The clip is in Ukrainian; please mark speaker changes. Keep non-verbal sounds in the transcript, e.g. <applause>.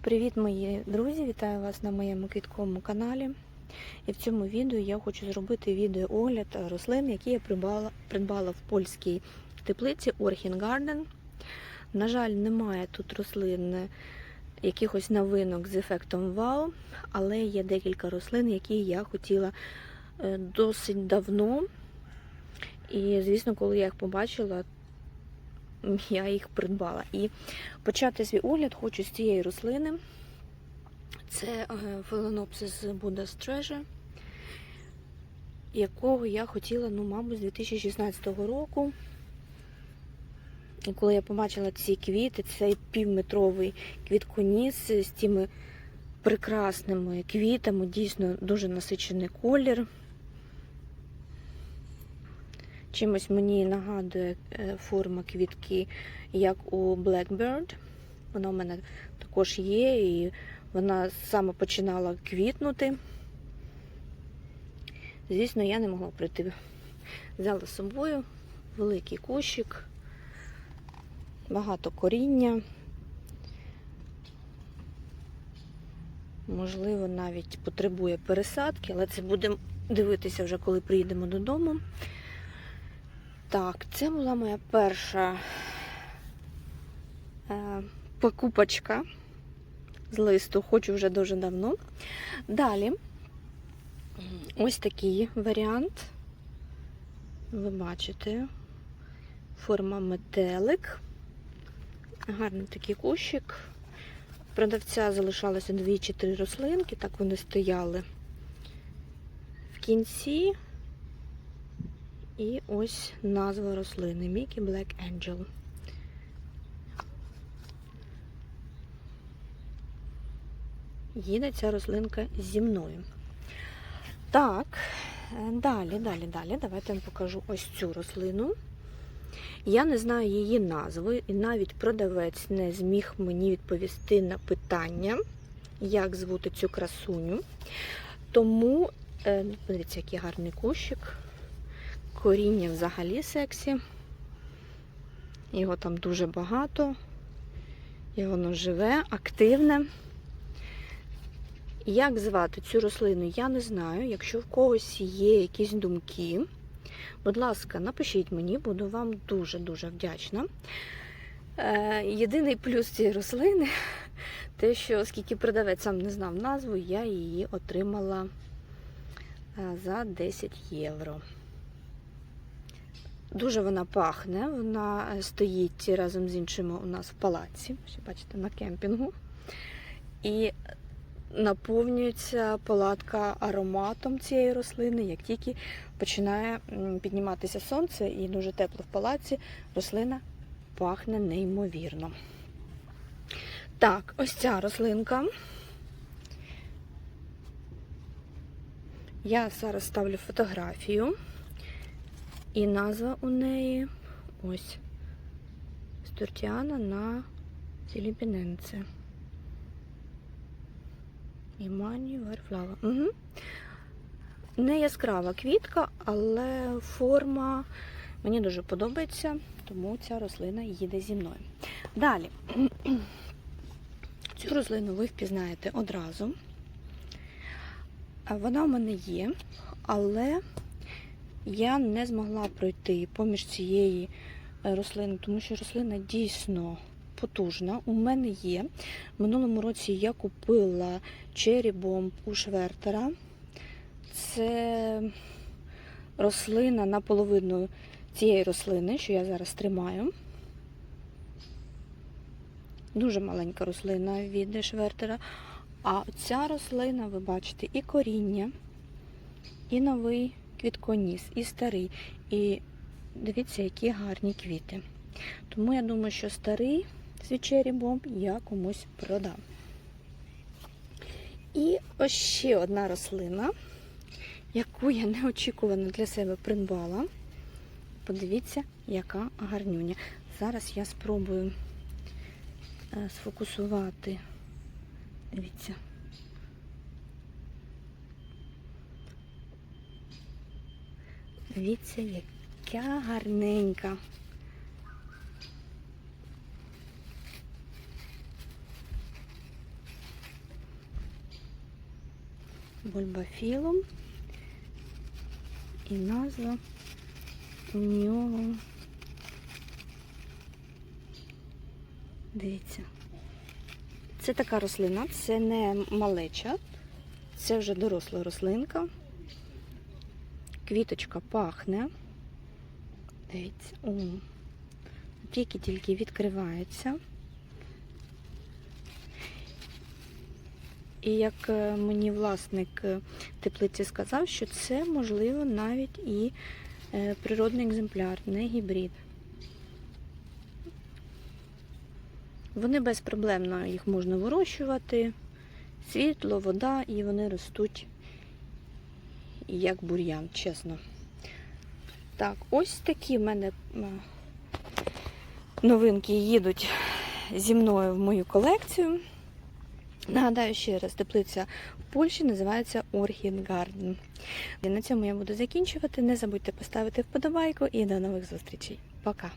Speaker 1: Привіт, мої друзі! Вітаю вас на моєму квітковому каналі. І в цьому відео я хочу зробити відеоогляд рослин, які я придбала, придбала в польській теплиці Orchid Garden. На жаль, немає тут рослин якихось новинок з ефектом вау, але є декілька рослин, які я хотіла е, досить давно. І, звісно, коли я їх побачила, я їх придбала. І почати свій огляд хочу з цієї рослини. Це Phalaenopsis Buddha's Treasure, якого я хотіла, ну, мабуть, з 2016 року. І коли я побачила ці квіти, цей півметровий квітконіс з тими прекрасними квітами, дійсно дуже насичений колір. Чимось мені нагадує форма квітки, як у Blackbird. Вона у мене також є, і вона саме починала квітнути. Звісно, я не могла прийти. Взяла з собою великий кущик, багато коріння. Можливо, навіть потребує пересадки, але це будемо дивитися вже, коли приїдемо додому. Так, це була моя перша е, покупочка з листу, хочу вже дуже давно. Далі ось такий варіант. Ви бачите, форма метелик. Гарний такий кущик. Продавця залишалося 2 чи 3 рослинки, так вони стояли в кінці. І ось назва рослини Mickey Black Angel. Їде ця рослинка зі мною. Так, далі, далі, далі. Давайте я вам покажу ось цю рослину. Я не знаю її назви, і навіть продавець не зміг мені відповісти на питання, як звути цю красуню. Тому, подивіться, який гарний кущик. Коріння взагалі сексі. Його там дуже багато. І воно живе, активне. Як звати цю рослину, я не знаю. Якщо в когось є якісь думки, будь ласка, напишіть мені, буду вам дуже-дуже вдячна. Е, єдиний плюс цієї рослини, <laughs> те, що оскільки продавець сам не знав назву, я її отримала за 10 євро. Дуже вона пахне, вона стоїть разом з іншими у нас в палаці, ще бачите, на кемпінгу. І наповнюється палатка ароматом цієї рослини, як тільки починає підніматися сонце і дуже тепло в палаці, рослина пахне неймовірно. Так, ось ця рослинка. Я зараз ставлю фотографію. І назва у неї ось Стуртіана на Філіпіненце. Імані Варфлава. Угу. Не яскрава квітка, але форма мені дуже подобається, тому ця рослина їде зі мною. Далі, цю рослину ви впізнаєте одразу. Вона в мене є, але я не змогла пройти поміж цієї рослини, тому що рослина дійсно потужна. У мене є. Минулому році я купила черібом у Швертера. Це рослина наполовину цієї рослини, що я зараз тримаю. Дуже маленька рослина від Швертера. А ця рослина, ви бачите, і коріння, і новий квітконіс, і старий. І дивіться, які гарні квіти. Тому я думаю, що старий свічері бомб я комусь продам. І ось ще одна рослина, яку я неочікувано для себе придбала. Подивіться, яка гарнюня. Зараз я спробую сфокусувати. Дивіться. Дивіться, яка гарненька. Бульбафілом і назва у нього. Дивіться. Це така рослина, це не малеча, це вже доросла рослинка. Квіточка пахне. Дивіться, о, тільки-тільки відкривається. І як е, мені власник е, теплиці сказав, що це можливо навіть і е, природний екземпляр, не гібрид. Вони безпроблемно їх можна вирощувати, світло, вода, і вони ростуть як бур'ян, чесно. Так, ось такі в мене е, новинки їдуть зі мною в мою колекцію. Нагадаю ще раз, теплиця в Польщі називається Orchid Garden. І на цьому я буду закінчувати. Не забудьте поставити вподобайку і до нових зустрічей. Пока!